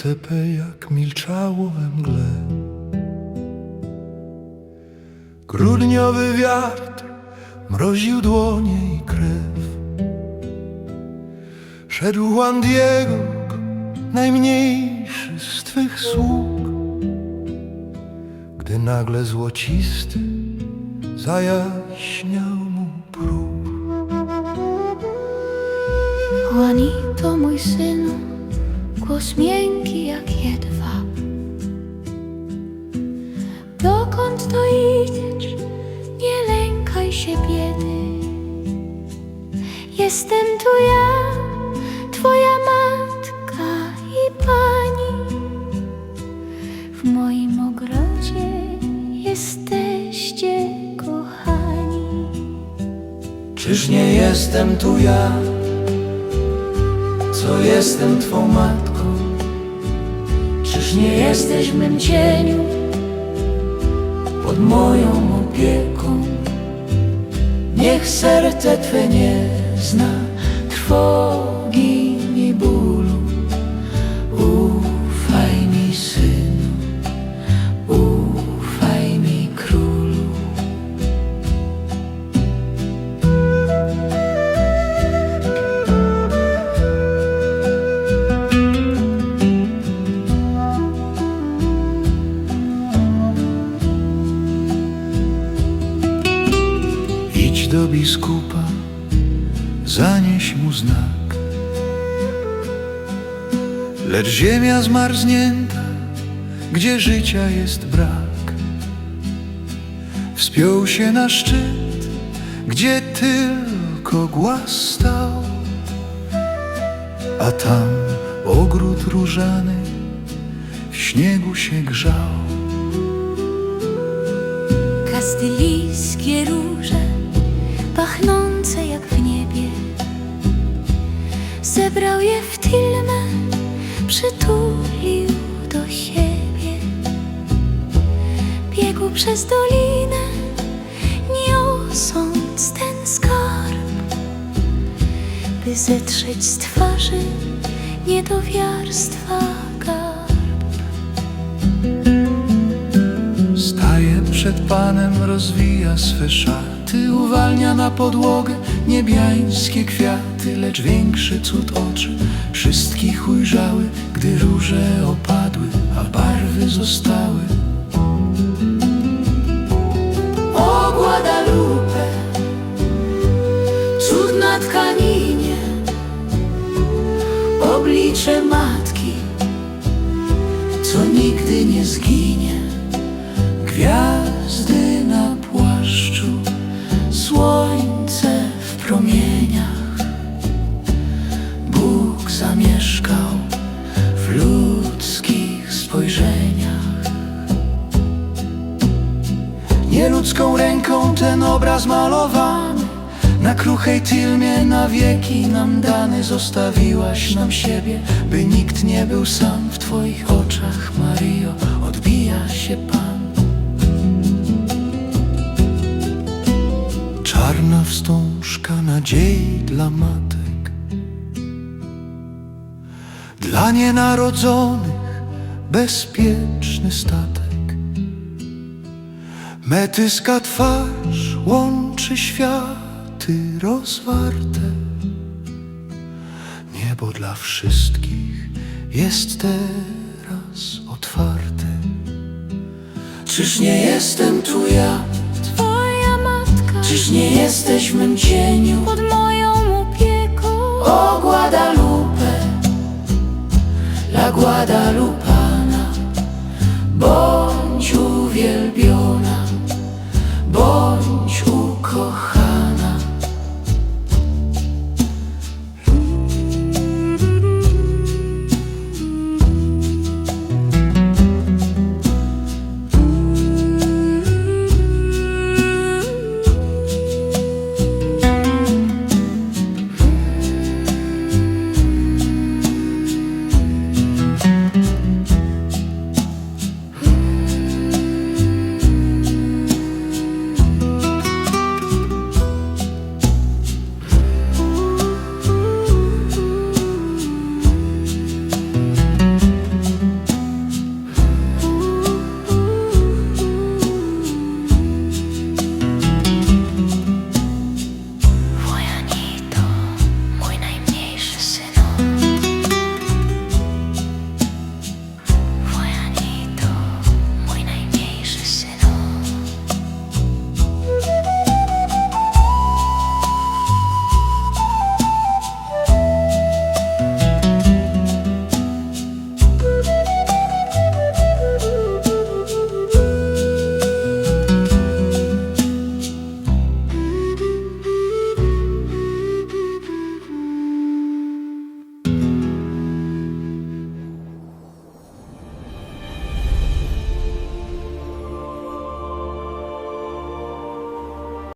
ślepe jak milczało we mgle. Grudniowy wiatr mroził dłonie i krew. Szedł Juan Diego, najmniejszy z twych sług, gdy nagle złocisty zajaśniał mu próg. Juanito, mój synu, głos miękki jak jedwab. Dokąd to idziesz? Nie lękaj się biedy. Jestem tu ja, twoja matka i pani. W moim ogrodzie jesteście kochani. Czyż nie jestem tu ja, co jestem Twą matką? Czyż nie jesteś w mym cieniu, pod moją opieką? Niech serce Twe nie zna trwogi Lecz ziemia zmarznięta, gdzie życia jest brak. Wspiął się na szczyt, gdzie tylko głaz stał, a tam ogród różany w śniegu się grzał. Kastylijskie róże, pachnące jak w niebie Zebrał je w Tilmę, przytulił do siebie. Biegł przez dolinę, niosąc ten skarb By zetrzeć z twarzy niedowiarstwa garb. Staje przed Panem, rozwija swe Uwalnia na podłogę niebiańskie kwiaty Lecz większy cud oczy wszystkich ujrzały Gdy róże opadły, a barwy zostały O Guadalupe, cud na tkaninie, oblicze matki, co nigdy nie zginie. Gwiazdy Nieludzką ręką ten obraz malowany. Na kruchej tilmie na wieki nam dany Zostawiłaś nam siebie, by nikt nie był sam W Twoich oczach, Mario, odbija się Pan. Czarna wstążka nadziei dla matek. Dla nienarodzonych bezpieczny statek Metyska twarz łączy światy rozwarte. Niebo dla wszystkich jest teraz otwarte. Czyż nie jestem tu ja? Twoja matka. Czyż nie jesteś w mym cieniu? pod moją opieką. O Guadalupe, la Guadalupe